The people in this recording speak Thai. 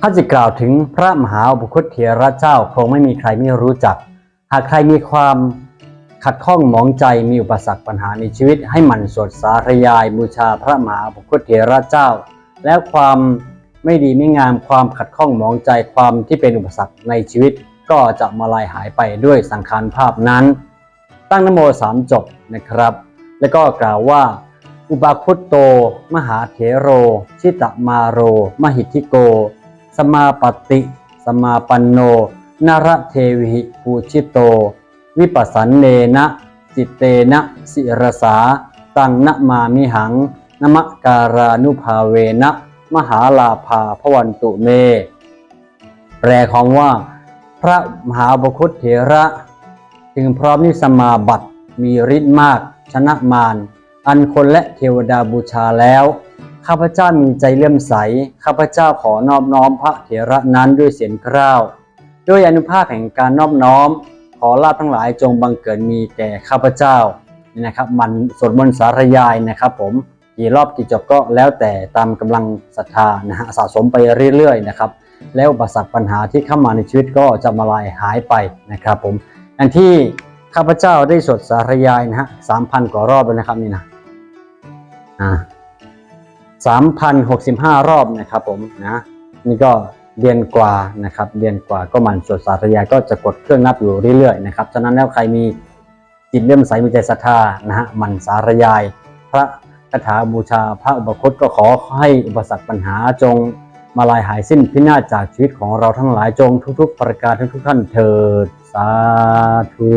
ถ้าจะกล่าวถึงพระมหาบุคตเถระเจ้าคงไม่มีใครไม่รู้จัก หากใครมีความขัดข้องหมองใจมีอุปสรรคปัญหาในชีวิต ให้หมั่นสวดสาธยายบูชาพระมหาบุคตเถระเจ้า แล้วความไม่ดีไม่งามความขัดข้องหมองใจความที่เป็นอุปสรรคในชีวิต ก็จะมาลายหายไปด้วยสังขารภาพนั้น ตั้งนโมสามจบนะครับ แล้วก็กล่าวว่า อุปาคุตโต มหาเถโร ชิตมาโร มหิทิโก สมาปฏิสมาปันโนนรเทวิปูชิโต วิปัสสันเนนะจิตเตนะสิรสา ตังนมามิหัง นมการานุภาเวนะ มหาลาภาพวันตุเม แปลของว่า พระมหาบคุตเถระถึงพร้อมนิสมาบัติมีฤทธิ์มาก ชนะมารอันคนและเทวดาบูชาแล้ว ข้าพเจ้ามีใจเลื่อมใส ข้าพเจ้าขอนอบน้อมพระเถระนั้นด้วยเสียงกล้าวด้วยอนุภาพแห่งการนอบน้อม ขอลาภทั้งหลายจงบังเกิดมีแก่ข้าพเจ้านี่นะครับมันสวดมนต์สาธยายนะครับ ผมกี่รอบกี่จบก็แล้วแต่ตามกำลังศรัทธานะฮะสะสมไปเรื่อยๆนะครับแล้วอุปสรรคปัญหาที่เข้ามาในชีวิตก็จะมาลายหายไปนะครับผมอันที่ข้าพเจ้าได้สวดสาธยายนะฮะสามพันกว่ารอบแล้วนะครับนี่นะอ่า สามพันหกสิบห้ารอบนะครับผมนะนี่ก็เดือนกว่านะครับเดือนกว่าก็มันสวดสาธยายก็จะกดเครื่องนับอยู่เรื่อยๆนะครับฉะนั้นแล้วใครมีจิตเลื่อมใสมีใจศรัทธานะฮะมันสาธยาย พระคาถาบูชาพระอุปคตก็ขอให้อุปสรรคปัญหาจงมาลายหายสิ้นพินาศจากชีวิตของเราทั้งหลายจงทุก ๆ ประการทุกๆท่านเถิดสาธุ